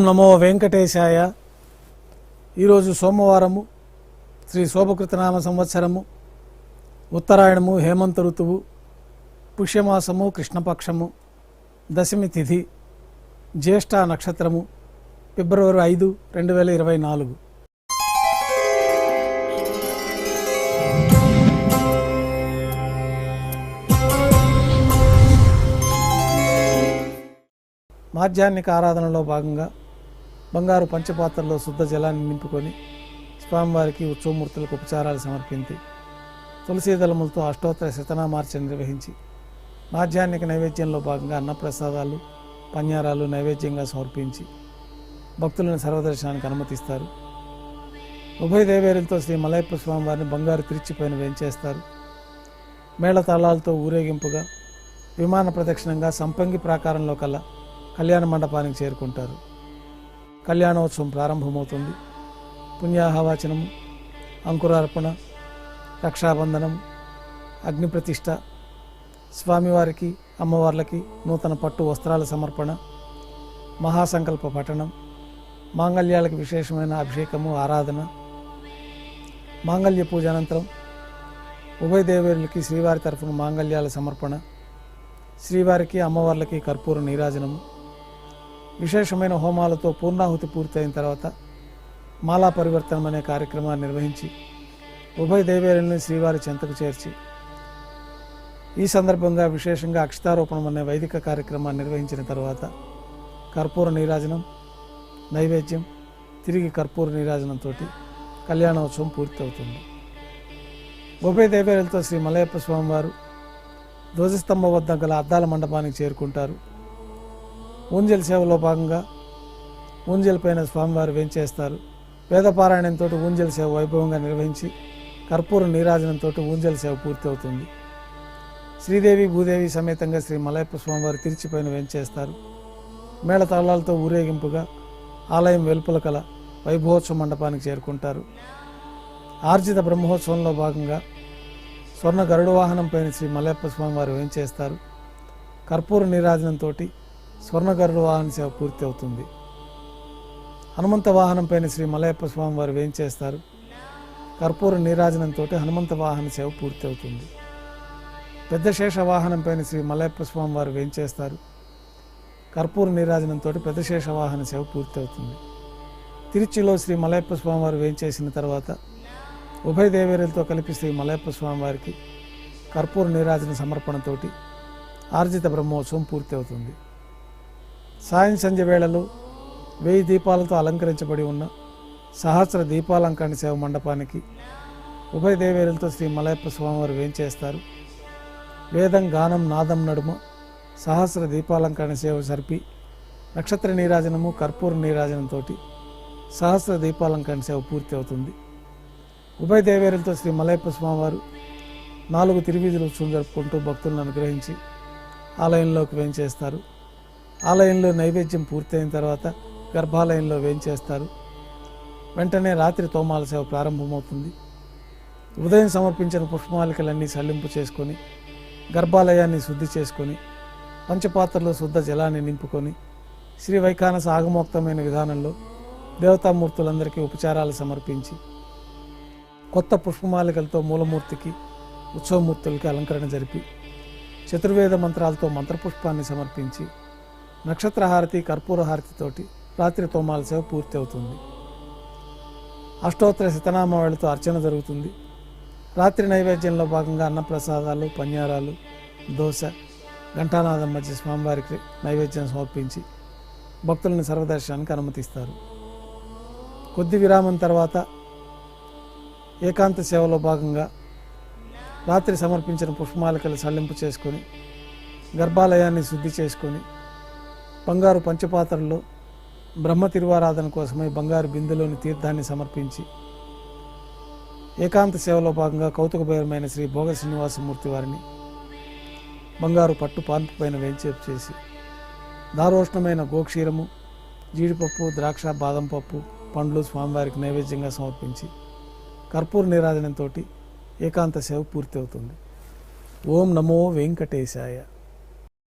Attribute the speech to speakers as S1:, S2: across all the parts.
S1: ఓం నమో వెంకటేశాయ. ఈరోజు సోమవారము శ్రీ శోభకృతనామ సంవత్సరము ఉత్తరాయణము హేమంత ఋతువు పుష్యమాసము కృష్ణపక్షము దశమి తిథి జ్యేష్ఠ నక్షత్రము ఫిబ్రవరి ఐదు రెండు వేల ఇరవై నాలుగు. మాధ్యాహ్నిక ఆరాధనలో భాగంగా బంగారు పంచపాత్రలో శుద్ధ జలాన్ని నింపుకొని స్వామివారికి ఉత్సవమూర్తులకు ఉపచారాలు సమర్పించి తులసీ దళములతో అష్టోత్తర శతనామార్చన నిర్వహించి మాధ్యాహ్నిక నైవేద్యంలో భాగంగా అన్నప్రసాదాలు పన్యారాలు నైవేద్యంగా సమర్పించి భక్తులను సర్వదర్శనానికి అనుమతిస్తారు. ఉభయ దేవేరులతో శ్రీ మలయప్ప స్వామివారిని బంగారు తిరిచిపైన వేంచేస్తారు. మేళతాళాలతో ఊరేగింపుగా విమాన ప్రదక్షిణంగా సంపంగి ప్రాకారంలో కల్లా కళ్యాణ మండపానికి చేరుకుంటారు. కళ్యాణోత్సవం ప్రారంభమవుతుంది. పుణ్యాహవాచనం అంకురార్పణ రక్షాబంధనం అగ్నిప్రతిష్ఠ స్వామివారికి అమ్మవార్లకి నూతన పట్టు వస్త్రాల సమర్పణ మహాసంకల్ప పఠనం మాంగళ్యాలకు విశేషమైన అభిషేకము ఆరాధన మాంగళ్య పూజ అనంతరం ఉభయ దేవేరులకి శ్రీవారి తరఫున మాంగళ్యాల సమర్పణ శ్రీవారికి అమ్మవార్లకి కర్పూర నీరాజనము విశేషమైన హోమాలతో పూర్ణాహుతి పూర్తయిన తర్వాత మాలా పరివర్తనం అనే కార్యక్రమాన్ని నిర్వహించి ఉభయ దేవేలను శ్రీవారి చెంతకు చేర్చి ఈ సందర్భంగా విశేషంగా అక్షతారోపణం అనే వైదిక కార్యక్రమాన్ని నిర్వహించిన తర్వాత కర్పూర నీరాజనం నైవేద్యం తిరిగి కర్పూర నీరాజనంతో కళ్యాణోత్సవం పూర్తవుతుంది. ఉభయ దేవేలతో శ్రీ మలయప్ప స్వామివారు ధ్వజస్తంభం వద్ద గల అద్దాల మండపానికి చేరుకుంటారు. ఊంజల్ సేవలో భాగంగా ఊంజల్ పైన స్వామివారు వేంచేస్తారు. వేదపారాయణంతో ఊంజల్ సేవ వైభవంగా నిర్వహించి కర్పూర నీరాజనంతో ఊంజల్ సేవ పూర్తి అవుతుంది శ్రీదేవి భూదేవి సమేతంగా శ్రీ మలయప్ప స్వామివారు తిరిచిపైన వేంచేస్తారు. మేళతాళాలతో ఊరేగింపుగా ఆలయం వెలుపల కల వైభవోత్సవ మండపానికి చేరుకుంటారు. ఆర్జిత బ్రహ్మోత్సవంలో భాగంగా స్వర్ణ గరుడు వాహనం పైన శ్రీ మలయప్ప స్వామివారు వేయించేస్తారు వేంచేస్తారు. కర్పూర నీరాజనంతో స్వర్ణగరుడు వాహన సేవ పూర్తి అవుతుంది. హనుమంత వాహనం పైన శ్రీ మలయప్ప స్వామి వారు వేయించేస్తారు కర్పూర నీరాజనంతో హనుమంత వాహన సేవ పూర్తి అవుతుంది. పెద్ద శేష వాహనం పైన శ్రీ మలయప్ప స్వామి వారు వేయించేస్తారు కర్పూర నీరాజనంతో పెద్ద శేష వాహన సేవ పూర్తి అవుతుంది. తిరుచిలో శ్రీ మలయప్ప స్వామి వారు వేయించేసిన తర్వాత ఉభయ దేవేరులతో కలిపి శ్రీ మలయప్ప స్వామి వారికి కర్పూర నీరాజన సమర్పణతోటి ఆర్జిత బ్రహ్మోత్సవం పూర్తి అవుతుంది. సాయం సంధ్య వేళలో వెయ్యి దీపాలతో అలంకరించబడి ఉన్న సహస్ర దీపాలంకరణ సేవ మండపానికి ఉభయ దేవేరులతో శ్రీ మలయప్ప స్వామివారు వేంచేస్తారు. వేదం గానం నాదం నడుమ సహస్ర దీపాలంకరణ సేవ సరిపి నక్షత్ర నీరాజనము కర్పూర నీరాజనంతో సహస్ర దీపాలంకరణ సేవ పూర్తి అవుతుంది. ఉభయ దేవేరులతో శ్రీ మలయప్ప స్వామివారు నాలుగు తిరువీధులు ఉత్సవం జరుపుకుంటూ భక్తులను అనుగ్రహించి ఆలయంలోకి వేంచేస్తారు. ఆలయంలో నైవేద్యం పూర్తయిన తర్వాత గర్భాలయంలో వేంచేస్తారు. వెంటనే రాత్రి తోమాల సేవ ప్రారంభమవుతుంది. ఉదయం సమర్పించిన పుష్పమాలికలన్నీ సల్లింపు చేసుకొని గర్భాలయాన్ని శుద్ధి చేసుకొని పంచపాత్రలో శుద్ధ జలాన్ని నింపుకొని శ్రీ వైఖానస ఆగమోక్తమైన విధానంలో దేవతామూర్తులందరికీ ఉపచారాలు సమర్పించి కొత్త పుష్పమాలికలతో మూలమూర్తికి ఉత్సవమూర్తులకి అలంకరణ జరిపి చతుర్వేద మంత్రాలతో మంత్రపుష్పాన్ని సమర్పించి నక్షత్రహారతి కర్పూర హారతితోటి రాత్రి తోమాల సేవ పూర్తి అవుతుంది అష్టోత్తర శతనామావళితో అర్చన జరుగుతుంది. రాత్రి నైవేద్యంలో భాగంగా అన్నప్రసాదాలు పన్యారాలు దోశ ఘంటానాదం మధ్య స్వామివారికి నైవేద్యం సమర్పించి భక్తులను సర్వదర్శనానికి అనుమతిస్తారు. కొద్ది విరామం తర్వాత ఏకాంత సేవలో భాగంగా రాత్రి సమర్పించిన పుష్పమాలికలు సల్లింపు చేసుకొని గర్భాలయాన్ని శుద్ధి చేసుకొని బంగారు పంచపాత్రలో బ్రహ్మ తిరువారాధన కోసమై బంగారు బిందెలోని తీర్థాన్ని సమర్పించి ఏకాంత సేవలో భాగంగా కౌతుకభైరమైన శ్రీ భోగ శ్రీనివాసమూర్తి వారిని బంగారు పట్టు పాన్పు పైన వేంచేపు చేసి దారోష్ణమైన గోక్షీరము జీడిపప్పు ద్రాక్ష బాదం పప్పు పండ్లు స్వామివారికి నైవేద్యంగా సమర్పించి కర్పూర నిరాజనంతో ఏకాంత సేవ పూర్తి అవుతుంది ఓం నమో వెంకటేశాయ.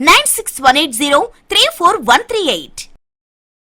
S2: Nine six one eight zero three four one three eight